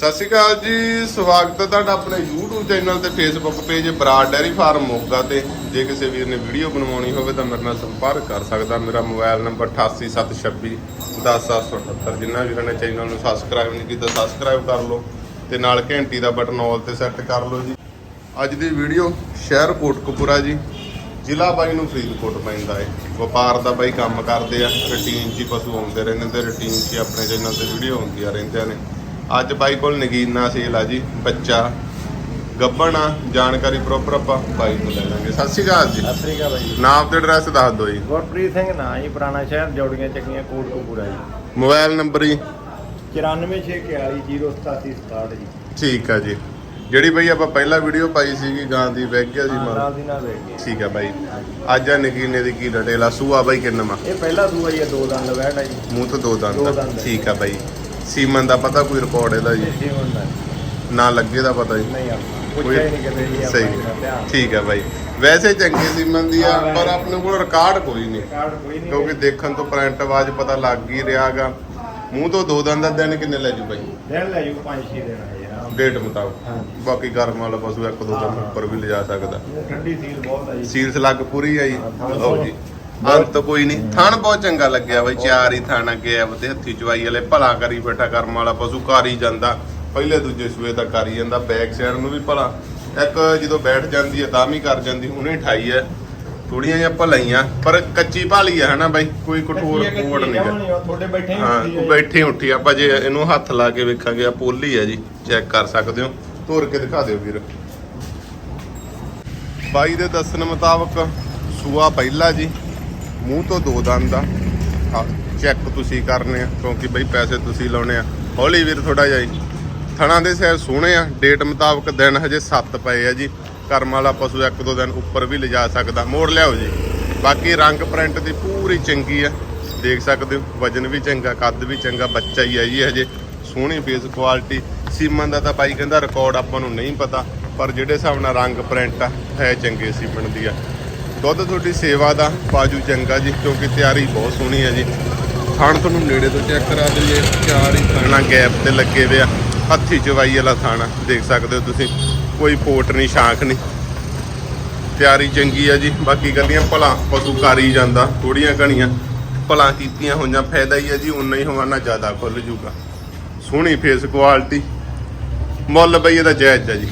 ਸਤਿ ਸ਼੍ਰੀ ਅਕਾਲ ਜੀ, ਸਵਾਗਤ ਹੈ ਤੁਹਾਡਾ ਆਪਣੇ YouTube ਚੈਨਲ ਤੇ, Facebook page Brar dairy farm Moga ਤੇ। ਜੇ ਕਿਸੇ ਵੀਰ ਨੇ ਵੀਡੀਓ ਬਣਵਾਉਣੀ ਹੋਵੇ ਤਾਂ ਮੇਰੇ ਨਾਲ ਸੰਪਰਕ ਕਰ ਸਕਦਾ। ਮੇਰਾ ਮੋਬਾਈਲ ਨੰਬਰ 8876 10778 ਜਿਨ੍ਹਾਂ ਵੀਰਾਂ ਨੇ ਚੈਨਲ ਨੂੰ ਸਬਸਕ੍ਰਾਈਬ ਨਹੀਂ ਕੀਤਾ ਸਬਸਕ੍ਰਾਈਬ ਕਰ ਲਓ ਤੇ ਨਾਲ ਘੰਟੀ ਦਾ ਬਟਨ ਆਲ ਤੇ ਸੈੱਟ ਕਰ ਲਓ ਜੀ। ਅੱਜ ਦੀ ਵੀਡੀਓ ਸ਼ਹਿਰ ਕੋਟਕਪੂਰਾ ਜੀ, ਜ਼ਿਲ੍ਹਾ ਬਾਈ ਨੂੰ ਫਰੀਦਕੋਟ ਪੈਂਦਾ ਏ। ਵਪਾਰ ਦਾ ਬਾਈ ਕੰਮ ਕਰਦੇ ਆ, ਰੂਟੀਨ 'ਚ ਹੀ ਪਸ਼ੂ ਆਉਂਦੇ ਰਹਿੰਦੇ ਤੇ ਰੂਟੀਨ 'ਚ ਹੀ ਆਪਣੇ ਚੈਨਲ ਤੇ ਵੀਡੀਓ ਆਉਂਦੀਆਂ ਰਹਿੰਦੀਆਂ ਨੇ। ਅੱਜ ਬਾਈ ਕੋਲ ਨਗੀਨਾ ਸੇਲ ਆ ਜੀ ਬੱਚਾ। ਗੱਬਣ ਆ ਜਾਣਕਾਰੀ ਪ੍ਰੋਪਰ ਆਪਾਂ ਬਾਈ ਤੋਂ ਲੈ ਲਾਂਗੇ। ਸਤਿ ਸ਼੍ਰੀ ਅਕਾਲ ਜੀ। ਸਤਿ ਸ੍ਰੀ ਅਕਾਲ ਬਾਈ ਨਾਮ ਤੇ ਐਡਰੈਸ ਦੱਸ ਦਿਓ ਜੀ। ਗੁਰਪ੍ਰੀਤ ਸਿੰਘ ਨਾਂ ਜੀ ਪੁਰਾਣਾ ਸ਼ਹਿਰ ਜੋੜੀਆਂ ਚੱਕੀਆਂ ਕੋਟਕਪੂਰਾ ਜੀ। ਮੋਬਾਈਲ ਨੰਬਰ ਜੀ। 9464108767 ਜੀ। ਠੀਕ ਆ ਜੀ। ਜਿਹੜੀ ਬਾਈ ਆਪਾਂ ਪਹਿਲਾਂ ਵੀਡੀਓ ਪਾਈ ਸੀਗੀ ਗਾਂ ਦੀ ਵਹਿ ਗਿਆ ਸੀ ਮਨ ਦੀ ਨਾਲ ਵੇਖ ਗਏ ਠੀਕ ਆ ਬਾਈ। ਅੱਜ ਆ ਨਗੀਨੇ ਦੀ ਕੀ ਡਿਟੇਲ ਆ? ਸੂਆ ਬਾਈ ਕਿੰਨਾ ਇਹ ਪਹਿਲਾ ਦੂਆ ਜੀ ਇਹ ਦੋ ਦੰਦ ਆ ਜੀ। ਮੂੰਹ ਤੋਂ ਦੋ ਦੰਦ। ਠੀਕ ਆ ਬਾਈ। ਸੀਮਨ ਦਾ ਪਤਾ ਕੋਈ ਰਿਕਾਰਡ ਇਹਦਾ ਜੀ? ਦਾ। ਨਾ ਲੱਗੇ ਦਾ ਪਤਾ ਜੀ? ਨਹੀਂ ਆਪਾਂ। ਕੋਈ- ਪੁੱਛਿਆ ਹੀ ਨਹੀਂ ਕਦੇ ਜੀ ਆਪਾਂ ਸਹੀ। ਇਹਦਾ ਧਿਆਨ। ਠੀਕ ਹੈ ਬਾਈ। ਵੈਸੇ ਚੰਗੇ ਸੀਮਨ ਦੀ ਆ ਹਾਂ, ਪਰ ਆਪਣੇ ਕੋਲ ਰਿਕਾਰਡ ਕੋਈ ਨਹੀਂ। ਕਾਰਡ ਕੋਈ ਨਹੀਂ। ਕਿਉਂਕਿ ਦੇਖਣ ਤੋਂ ਪ੍ਰਿੰਟ ਆਵਾਜ਼ ਪਤਾ ਲੱਗ ਹੀ ਰਿਹਾਗਾ। ਮੂੰਹ ਤੋਂ ਦੋ ਦੰਦ ਦਾ ਦਿਨ ਕਿੰਨੇ ਲੈ ਜੂ ਬਾਈ? ਦਿਨ ਲੈ ਜੂ 5-6 ਦਿਨ ਯਾਰ। ਡੇਟ ਮੁਤਾਬਕ। ਹਾਂਜੀ। ਬਾਕੀ ਗਰਮ ਵਾਲਾ ਪਸ਼ੂ ਇੱਕ ਦੋ ਦਿਨ ਹਾਂ। ਉੱਪਰ ਵੀ ਲਿਜਾ ਸਕਦਾ। ਠੰਡੀ ਸੀਲ ਬਹੁਤ ਆ ਜੀ। ਸੀਲਸ ਲੱਗ ਪੂਰੀ ਆ ਜੀ। ਹਾਂ, ਥਣ ਲਓ ਜੀ। ਅੰਤ ਕੋਈ ਨਹੀਂ। ਥਣ ਬਹੁਤ ਚੰਗਾ ਲੱਗਿਆ ਬਾਈ ਚਾਰ ਹੀ ਥਣ ਅੱਗੇ ਆ ਤੇ ਹੱਥੀ ਚਵਾਈ ਵਾਲੇ ਭਲਾ ਕਰੀ ਬੈਠਾ ਕਰਮ ਵਾਲਾ ਪਸ਼ੂ ਕਰ ਹੀ ਜਾਂਦਾ। ਪਹਿਲੇ ਦੂਜੇ ਸੂਏ ਦਾ ਕਰ ਹੀ ਜਾਂਦਾ ਬੈਕ ਸਾਈਡ ਨੂੰ ਵੀ ਭਲਾ। ਇੱਕ ਜਦੋਂ ਬੈਠ ਜਾਂਦੀ ਹੈ ਤਾਂ ਵੀ ਕਰ ਜਾਂਦੀ ਹੁਣੇ ਠਾਈ ਹੈ। ਥੋੜੀਆਂ ਜਿਹਾ ਭਲਾਈਆਂ ਪਰ ਕੱਚੀ ਭਾਲੀ ਹੈ ਹਨਾ ਬਾਈ? ਕੋਈ ਕਠੋਰ ਕੋੜ ਨਹੀਂ ਨੀ, ਤੁਹਾਡੇ ਬੈਠੇ ਹੀ ਹਾਂ। ਬੈਠੀ ਉੱਠੀ ਆਪਾਂ ਜੇ ਇਹਨੂੰ ਹੱਥ ਲਾ ਕੇ ਵੇਖਾਂਗੇ ਆ ਪੋਲੀ ਹੈ ਜੀ ਚੈੱਕ ਕਰ ਸਕਦੇ ਹੋ। ਤੋਰ ਕੇ ਦਿਖਾ ਦਿਓ ਵੀਰ। ਬਾਈ ਦੇ ਦੱਸਣ ਮੁਤਾਬਕ ਸੂਆ ਪਹਿਲਾ ਜੀ। ਮੂੰਹ ਤੋਂ ਦੋ ਦੰਦ ਦਾ ਚੈੱਕ ਤੁਸੀਂ ਕਰਨੇ ਆ, ਕਿਉਂਕਿ ਬਈ ਪੈਸੇ ਤੁਸੀਂ ਲਾਉਣੇ ਆ। ਹੌਲੀ ਵੀਰ ਥੋੜਾ ਜਿਹਾ ਥਣਾ ਦੇ ਸਿਰ ਸੋਹਣੇ ਆ। ਡੇਟ ਮੁਤਾਬਕ ਦਿਨ ਹਜੇ 7 ਪਏ ਆ ਜੀ। ਕਰਮ ਵਾਲਾ ਪਸ਼ੂ ਇੱਕ ਦੋ ਦਿਨ ਉੱਪਰ ਵੀ ਲਿਜਾ ਸਕਦਾ। ਮੋੜ ਲਿਆਓ ਜੀ। ਬਾਕੀ ਰੰਗ ਪ੍ਰਿੰਟ ਦੀ ਪੂਰੀ ਚੰਗੀ ਆ। ਦੇਖ ਸਕਦੇ ਹੋ, ਵਜਨ ਵੀ ਚੰਗਾ, ਕੱਦ ਵੀ ਚੰਗਾ, ਬੱਚਾ ਹੀ ਆ ਜੀ ਹਜੇ। ਸੋਹਣੀ ਫੇਸ ਕੁਆਲਿਟੀ ਸੀਮਨ ਦਾ ਤਾਂ ਬਾਈ ਕਹਿੰਦਾ ਰਿਕਾਰਡ ਆਪਾਂ ਨੂੰ ਨਹੀਂ ਪਤਾ, ਪਰ ਜਿਹੜੇ ਹਿਸਾਬ ਨਾਲ ਰੰਗ ਪ੍ਰਿੰਟ ਆ ਹੈ ਚੰਗੇ ਸੀਮਨ ਦੀ ਆ। ਦੁੱਧ ਤੁਹਾਡੀ ਸੇਵਾ ਦਾ ਬਾਜੂ ਚੰਗਾ ਜੀ ਕਿਉਂਕਿ ਤਿਆਰੀ ਬਹੁਤ ਸੋਹਣੀ ਹੈ ਜੀ। ਥਣ ਤੁਹਾਨੂੰ ਨੇੜੇ ਤੋਂ ਚੈੱਕ ਕਰਾ ਦਈਏ ਚਾਰ ਹੀ ਥਾਣਾ ਗੈਪ ਤੇ ਲੱਗੇ ਵੇ ਆ। ਹੱਥੀ ਚਵਾਈ ਵਾਲਾ ਥਾਣਾ ਦੇਖ ਸਕਦੇ ਹੋ ਤੁਸੀਂ। ਕੋਈ ਪੋਟ ਨਹੀਂ ਸ਼ਾਂਖ ਨਹੀਂ। ਤਿਆਰੀ ਚੰਗੀ ਆ ਜੀ ਬਾਕੀ ਗੱਲੀਆਂ ਭਲਾ ਪਸ਼ੂ ਕਰ ਹੀ ਜਾਂਦਾ ਥੋੜੀਆਂ ਘਣੀਆਂ। ਭਲਾ ਕੀਤੀਆਂ ਹੋਈਆਂ ਫਾਇਦਾ ਹੀ ਹੈ ਜੀ ਉਨਾ ਹੀ ਹਵਾਨਾ ਜ਼ਿਆਦਾ ਖੁੱਲ ਜੂਗਾ। ਸੋਹਣੀ ਫੇਸ ਕੁਆਲਿਟੀ ਮੁੱਲ ਬਈ ਇਹਦਾ ਜਾਇਜ਼ ਆ ਜੀ।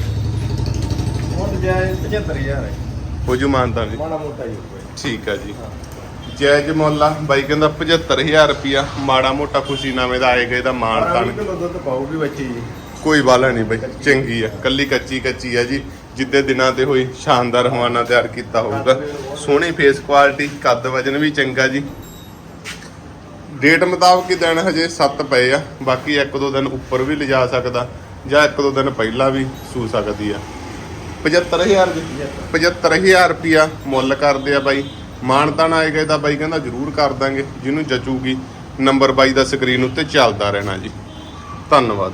ਮੁੱਲ ਜਾਏ 75000 ਹੈ ਹੋ ਜੂ ਮਾਨਤਾ ਜੀ। ਮਾੜਾ ਮੋਟਾ ਹੀ ਹੋਊਗਾ ਠੀਕ ਆ ਜੀ। ਜਾਇਜ਼ ਮੁੱਲ ਆ ਬਾਈ ਕਹਿੰਦਾ 75000 ਰੁਪਿਆ ਮਾੜਾ ਮੋਟਾ ਖੁਸ਼ੀ ਨਾਵੇਂ ਦਾ ਜੀ ਕਿਲੋ ਦੁੱਧ ਪਾਉਗੀ ਬੱਚੀ ਜੀ। ਕੋਈ ਵਾਲਾ ਨਹੀਂ ਬਾਈ ਚੰਗੀ ਆ ਕੱਲੀ ਕੱਚੀ ਕੱਚੀ ਆ ਜੀ। ਜਿੱਦੇ ਦਿਨਾਂ ਤੇ ਹੋਈ ਸ਼ਾਨਦਾਰ ਹਵਾਨਾ ਤਿਆਰ ਕੀਤਾ ਹੋਊਗਾ। ਸੋਹਣੀ ਫੇਸ ਕੁਆਲਿਟੀ ਕੱਦ ਵਜਨ ਵੀ ਚੰਗਾ ਜੀ। ਡੇਟ ਮੁਤਾਬਕ ਹੀ ਦਿਨ ਹਜੇ 7 ਪਏ ਆ ਬਾਕੀ ਇੱਕ ਦੋ ਦਿਨ ਉੱਪਰ ਵੀ ਲਿਜਾ ਸਕਦਾ ਜਾਂ ਇੱਕ ਦੋ ਦਿਨ ਪਹਿਲਾਂ ਵੀ ਸੂ ਸਕਦੀ ਆ। 75000 ਜੀ। 75000 ਰੁਪਿਆ ਮੁੱਲ ਕਰਦੇ ਆ ਬਾਈ। ਮਾਨਤਾਨ ਆਏਗਾ ਤਾਂ ਬਾਈ ਕਹਿੰਦਾ ਜ਼ਰੂਰ ਕਰ ਦਾਂਗੇ। ਜਿਹਨੂੰ ਜਚੂਗੀ, ਨੰਬਰ ਬਾਈ ਦਾ ਸਕਰੀਨ ਉੱਤੇ ਚੱਲਦਾ ਰਹਿਣਾ ਜੀ। ਧੰਨਵਾਦ।